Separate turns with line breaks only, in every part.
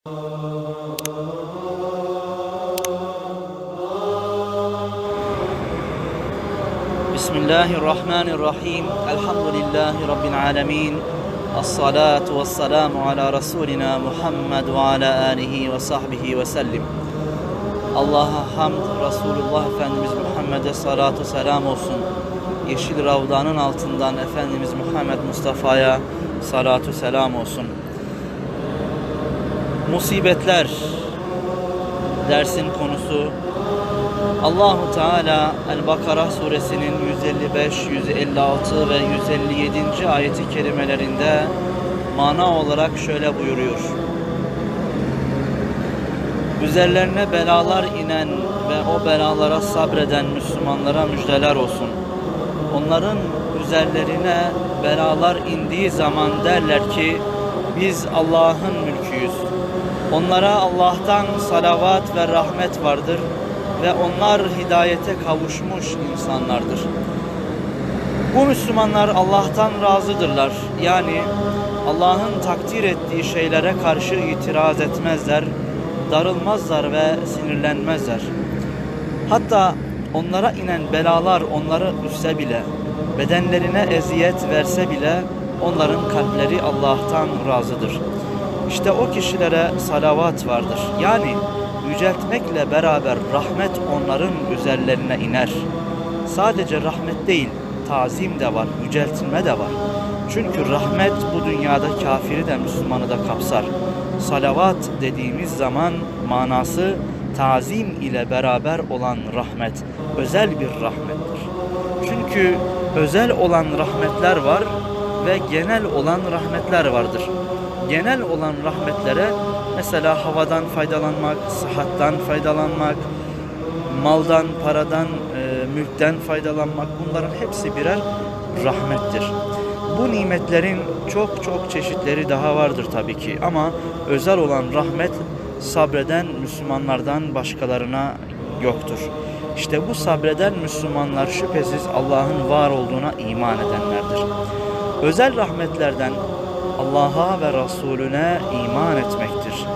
Bismillahirrahmanirrahim. Elhamdülillahi Rabbil alemin. As-salatu vesselamu ala Resulina Muhammed ve ala alihi ve sahbihi ve sellim. Allah'a hamd, Resulullah Efendimiz Muhammed'e salatu selam olsun. Yeşil Ravda'nın altından Efendimiz Muhammed Mustafa'ya salatu selam olsun. Musibetler dersin konusu Allahu Teala El-Bakara suresinin 155, 156 ve 157. ayeti kerimelerinde mana olarak şöyle buyuruyor. Üzerlerine belalar inen ve o belalara sabreden Müslümanlara müjdeler olsun. Onların üzerlerine belalar indiği zaman derler ki biz Allah'ın mülküyüz. Onlara Allah'tan salavat ve rahmet vardır ve onlar hidayete kavuşmuş insanlardır. Bu Müslümanlar Allah'tan razıdırlar. Yani Allah'ın takdir ettiği şeylere karşı itiraz etmezler, darılmazlar ve sinirlenmezler. Hatta onlara inen belalar onları üsse bile, bedenlerine eziyet verse bile onların kalpleri Allah'tan razıdır. İşte o kişilere salavat vardır. Yani yüceltmekle beraber rahmet onların üzerlerine iner. Sadece rahmet değil, tazim de var, yüceltilme de var. Çünkü rahmet bu dünyada kafiri de Müslümanı da kapsar. Salavat dediğimiz zaman manası tazim ile beraber olan rahmet, özel bir rahmettir. Çünkü özel olan rahmetler var ve genel olan rahmetler vardır. Genel olan rahmetlere mesela havadan faydalanmak, sıhhattan faydalanmak, maldan, paradan, e, mülkten faydalanmak bunların hepsi birer rahmettir. Bu nimetlerin çok çok çeşitleri daha vardır tabii ki ama özel olan rahmet sabreden Müslümanlardan başkalarına yoktur. İşte bu sabreden Müslümanlar şüphesiz Allah'ın var olduğuna iman edenlerdir. Özel rahmetlerden Allah'a ve Resulüne iman etmektir.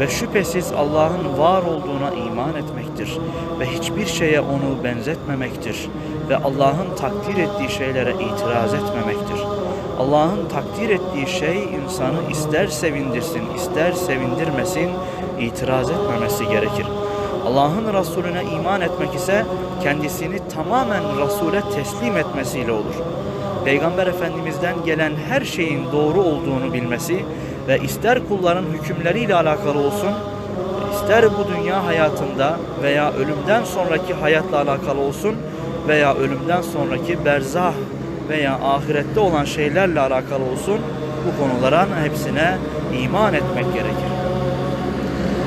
Ve şüphesiz Allah'ın var olduğuna iman etmektir. Ve hiçbir şeye onu benzetmemektir. Ve Allah'ın takdir ettiği şeylere itiraz etmemektir. Allah'ın takdir ettiği şey insanı ister sevindirsin, ister sevindirmesin, itiraz etmemesi gerekir. Allah'ın Resulüne iman etmek ise kendisini tamamen Resul'e teslim etmesiyle olur. Peygamber Efendimiz'den gelen her şeyin doğru olduğunu bilmesi ve ister kulların hükümleriyle alakalı olsun, ister bu dünya hayatında veya ölümden sonraki hayatla alakalı olsun veya ölümden sonraki berzah veya ahirette olan şeylerle alakalı olsun bu konuların hepsine iman etmek gerekir.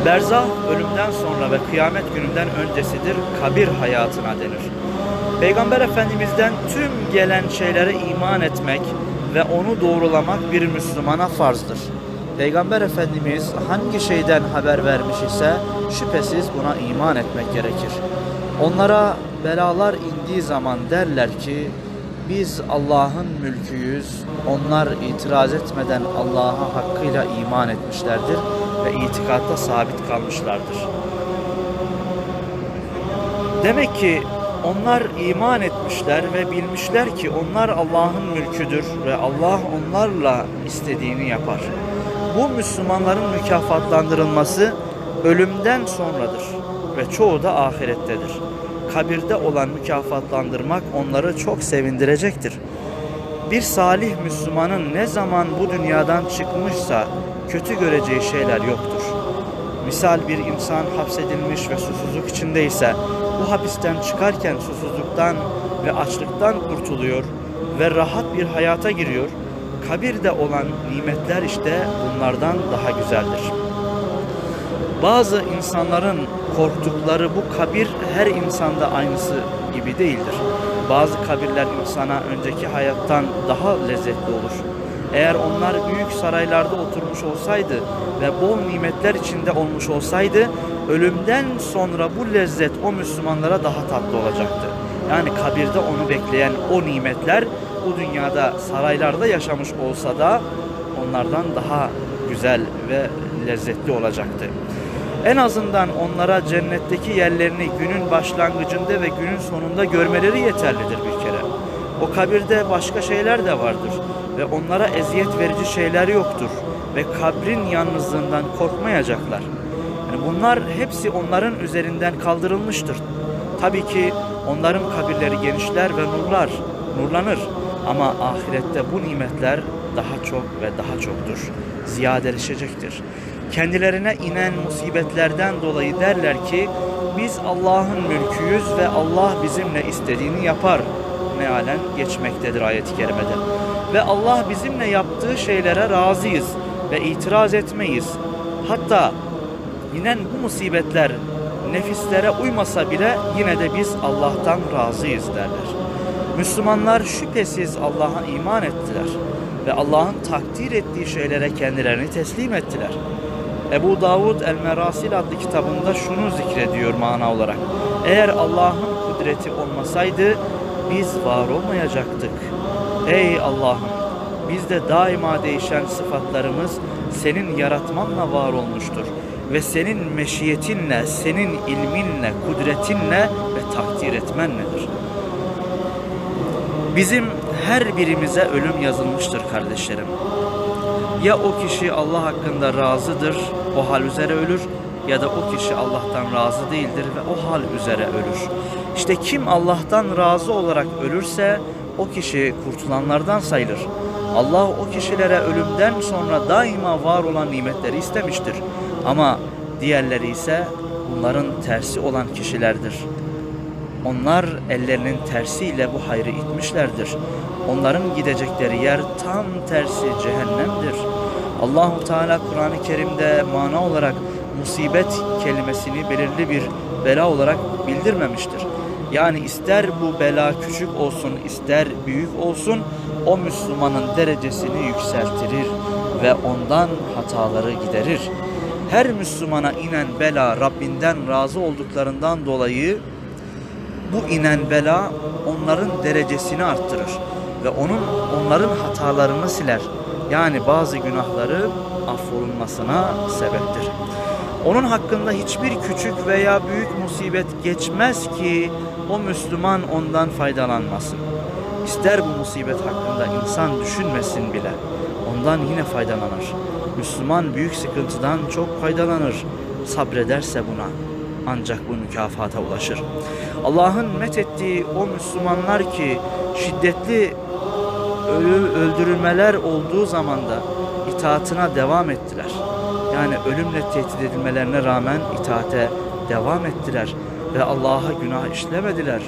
Berzah ölümden sonra ve kıyamet gününden öncesidir, kabir hayatına denir. Peygamber Efendimiz'den tüm gelen şeylere iman etmek ve onu doğrulamak bir Müslümana farzdır. Peygamber Efendimiz hangi şeyden haber vermiş ise şüphesiz buna iman etmek gerekir. Onlara belalar indiği zaman derler ki biz Allah'ın mülküyüz. Onlar itiraz etmeden Allah'a hakkıyla iman etmişlerdir ve itikatta sabit kalmışlardır. Demek ki onlar iman etmişler ve bilmişler ki onlar Allah'ın mülküdür ve Allah onlarla istediğini yapar. Bu Müslümanların mükafatlandırılması ölümden sonradır ve çoğu da ahirettedir. Kabirde olan mükafatlandırmak onları çok sevindirecektir. Bir salih Müslümanın ne zaman bu dünyadan çıkmışsa kötü göreceği şeyler yoktur. Misal bir insan hapsedilmiş ve susuzluk içindeyse bu hapisten çıkarken susuzluktan ve açlıktan kurtuluyor ve rahat bir hayata giriyor. Kabirde olan nimetler işte bunlardan daha güzeldir. Bazı insanların korktukları bu kabir her insanda aynısı gibi değildir. Bazı kabirler insana önceki hayattan daha lezzetli olur. Eğer onlar büyük saraylarda oturmuş olsaydı ve bol nimetler içinde olmuş olsaydı ölümden sonra bu lezzet o Müslümanlara daha tatlı olacaktı. Yani kabirde onu bekleyen o nimetler bu dünyada saraylarda yaşamış olsa da onlardan daha güzel ve lezzetli olacaktı. En azından onlara cennetteki yerlerini günün başlangıcında ve günün sonunda görmeleri yeterlidir bir kere. O kabirde başka şeyler de vardır ve onlara eziyet verici şeyler yoktur ve kabrin yalnızlığından korkmayacaklar. Yani bunlar hepsi onların üzerinden kaldırılmıştır. Tabii ki onların kabirleri genişler ve nurlar, nurlanır. Ama ahirette bu nimetler daha çok ve daha çoktur. Ziyadeleşecektir. Kendilerine inen musibetlerden dolayı derler ki biz Allah'ın mülküyüz ve Allah bizimle istediğini yapar. Mealen geçmektedir ayet-i kerimede. Ve Allah bizimle yaptığı şeylere razıyız ve itiraz etmeyiz. Hatta inen bu musibetler nefislere uymasa bile yine de biz Allah'tan razıyız derler. Müslümanlar şüphesiz Allah'a iman ettiler ve Allah'ın takdir ettiği şeylere kendilerini teslim ettiler. Ebu Davud el-Merasil adlı kitabında şunu zikrediyor mana olarak. Eğer Allah'ın kudreti olmasaydı biz var olmayacaktık. Ey Allah'ım bizde daima değişen sıfatlarımız senin yaratmanla var olmuştur ve senin meşiyetinle, senin ilminle, kudretinle ve takdir etmenledir. Bizim her birimize ölüm yazılmıştır kardeşlerim. Ya o kişi Allah hakkında razıdır, o hal üzere ölür ya da o kişi Allah'tan razı değildir ve o hal üzere ölür. İşte kim Allah'tan razı olarak ölürse o kişi kurtulanlardan sayılır. Allah o kişilere ölümden sonra daima var olan nimetleri istemiştir. Ama diğerleri ise bunların tersi olan kişilerdir. Onlar ellerinin tersiyle bu hayrı itmişlerdir. Onların gidecekleri yer tam tersi cehennemdir. Allahu Teala Kur'an-ı Kerim'de mana olarak musibet kelimesini belirli bir bela olarak bildirmemiştir. Yani ister bu bela küçük olsun, ister büyük olsun o Müslümanın derecesini yükseltirir ve ondan hataları giderir. Her Müslümana inen bela Rabbinden razı olduklarından dolayı bu inen bela onların derecesini arttırır ve onun onların hatalarını siler. Yani bazı günahları affolunmasına sebeptir. Onun hakkında hiçbir küçük veya büyük musibet geçmez ki o Müslüman ondan faydalanmasın. İster bu musibet hakkında insan düşünmesin bile ondan yine faydalanır. Müslüman büyük sıkıntıdan çok faydalanır. Sabrederse buna ancak bu mükafata ulaşır. Allah'ın methettiği o Müslümanlar ki şiddetli ölü, öldürülmeler olduğu zaman da itaatına devam ettiler. Yani ölümle tehdit edilmelerine rağmen itaate devam ettiler ve Allah'a günah işlemediler.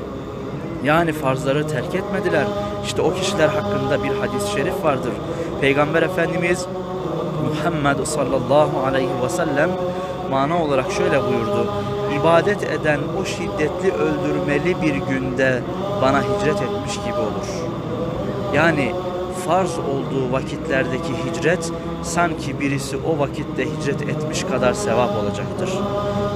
Yani farzları terk etmediler. İşte o kişiler hakkında bir hadis-i şerif vardır. Peygamber Efendimiz Muhammed sallallahu aleyhi ve sellem mana olarak şöyle buyurdu. İbadet eden o şiddetli öldürmeli bir günde bana hicret etmiş gibi olur. Yani farz olduğu vakitlerdeki hicret sanki birisi o vakitte hicret etmiş kadar sevap olacaktır.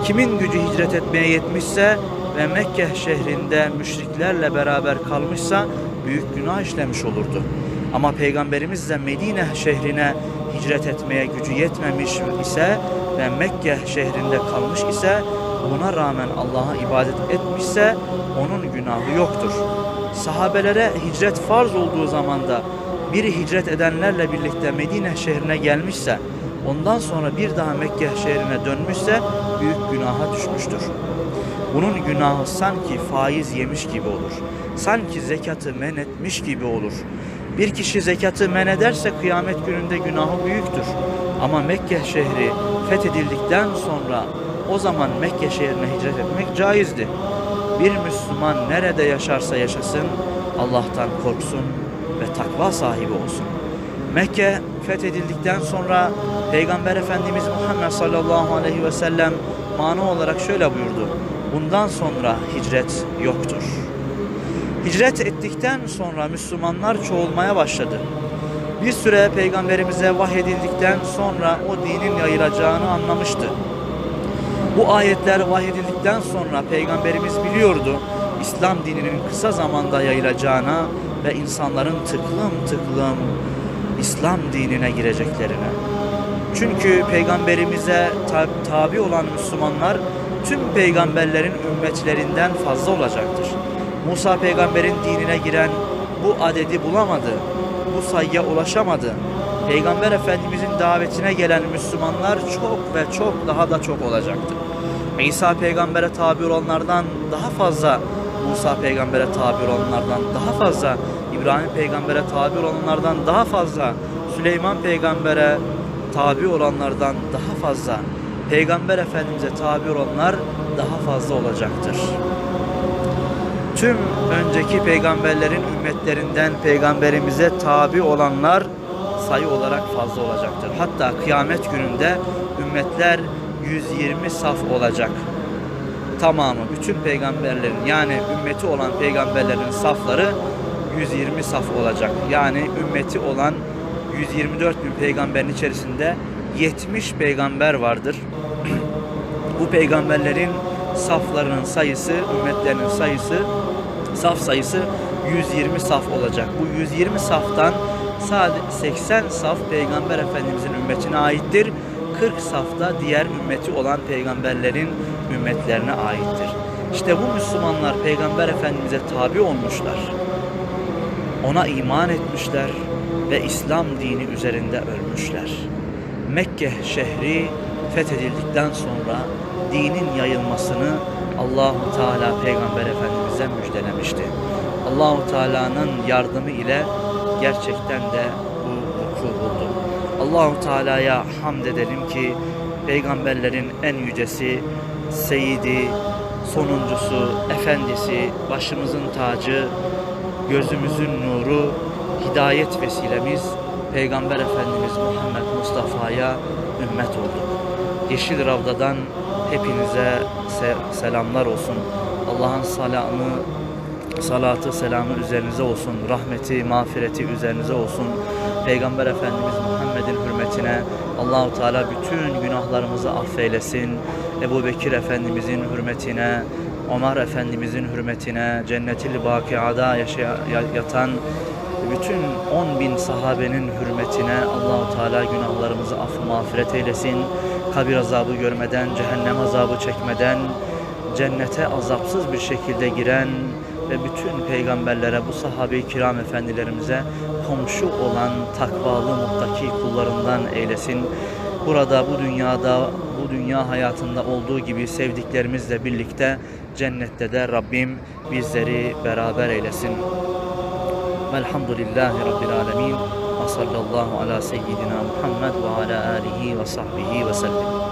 Kimin gücü hicret etmeye yetmişse ve Mekke şehrinde müşriklerle beraber kalmışsa büyük günah işlemiş olurdu. Ama Peygamberimiz de Medine şehrine hicret etmeye gücü yetmemiş ise ve Mekke şehrinde kalmış ise buna rağmen Allah'a ibadet etmişse onun günahı yoktur. Sahabelere hicret farz olduğu zamanda biri hicret edenlerle birlikte Medine şehrine gelmişse ondan sonra bir daha Mekke şehrine dönmüşse büyük günaha düşmüştür. Bunun günahı sanki faiz yemiş gibi olur. Sanki zekatı men etmiş gibi olur. Bir kişi zekatı men ederse kıyamet gününde günahı büyüktür. Ama Mekke şehri fethedildikten sonra o zaman Mekke şehrine hicret etmek caizdi. Bir Müslüman nerede yaşarsa yaşasın Allah'tan korksun ve takva sahibi olsun. Mekke fethedildikten sonra Peygamber Efendimiz Muhammed sallallahu aleyhi ve sellem mana olarak şöyle buyurdu. Bundan sonra hicret yoktur. Hicret ettikten sonra Müslümanlar çoğulmaya başladı. Bir süre peygamberimize vahyedildikten sonra o dinin yayılacağını anlamıştı. Bu ayetler vahyedildikten sonra peygamberimiz biliyordu İslam dininin kısa zamanda yayılacağına ve insanların tıklım tıklım İslam dinine gireceklerine. Çünkü peygamberimize tab- tabi olan Müslümanlar tüm peygamberlerin ümmetlerinden fazla olacaktır. Musa peygamberin dinine giren bu adedi bulamadı. Bu sayıya ulaşamadı. Peygamber Efendimizin davetine gelen Müslümanlar çok ve çok daha da çok olacaktır. İsa peygambere tabi olanlardan daha fazla Musa peygambere tabi olanlardan daha fazla İbrahim peygambere tabi olanlardan daha fazla Süleyman peygambere tabi olanlardan daha fazla Peygamber Efendimiz'e tabi olanlar daha fazla olacaktır. Tüm önceki peygamberlerin ümmetlerinden peygamberimize tabi olanlar sayı olarak fazla olacaktır. Hatta kıyamet gününde ümmetler 120 saf olacak. Tamamı bütün peygamberlerin yani ümmeti olan peygamberlerin safları 120 saf olacak. Yani ümmeti olan 124 bin peygamberin içerisinde 70 peygamber vardır. Bu peygamberlerin saflarının sayısı, ümmetlerinin sayısı, saf sayısı 120 saf olacak. Bu 120 saftan sadece 80 saf peygamber efendimizin ümmetine aittir. 40 safta diğer ümmeti olan peygamberlerin ümmetlerine aittir. İşte bu Müslümanlar peygamber efendimize tabi olmuşlar. Ona iman etmişler ve İslam dini üzerinde ölmüşler. Mekke şehri fethedildikten sonra dinin yayılmasını Allahu Teala Peygamber Efendimiz'e müjdelemişti. Allahu Teala'nın yardımı ile gerçekten de bu vuku buldu. Allahu Teala'ya hamd edelim ki peygamberlerin en yücesi, seyidi, sonuncusu, efendisi, başımızın tacı, gözümüzün nuru, hidayet vesilemiz Peygamber Efendimiz Muhammed Mustafa'ya ümmet olduk. Yeşil Ravda'dan hepinize se- selamlar olsun. Allah'ın salamı, salatı, selamı üzerinize olsun. Rahmeti, mağfireti üzerinize olsun. Peygamber Efendimiz Muhammed'in hürmetine Allahu Teala bütün günahlarımızı affeylesin. Ebu Bekir Efendimizin hürmetine, Ömer Efendimizin hürmetine, cennetil bakiada yatan bütün 10 bin sahabenin hürmetine Allahu Teala günahlarımızı affı mağfiret eylesin. Kabir azabı görmeden, cehennem azabı çekmeden, cennete azapsız bir şekilde giren ve bütün peygamberlere, bu sahabe-i kiram efendilerimize komşu olan takvalı muttaki kullarından eylesin. Burada bu dünyada, bu dünya hayatında olduğu gibi sevdiklerimizle birlikte cennette de Rabbim bizleri beraber eylesin. Velhamdülillahi Rabbil Alemin. Ve sallallahu ala seyyidina Muhammed ve ala alihi ve sahbihi ve sellem.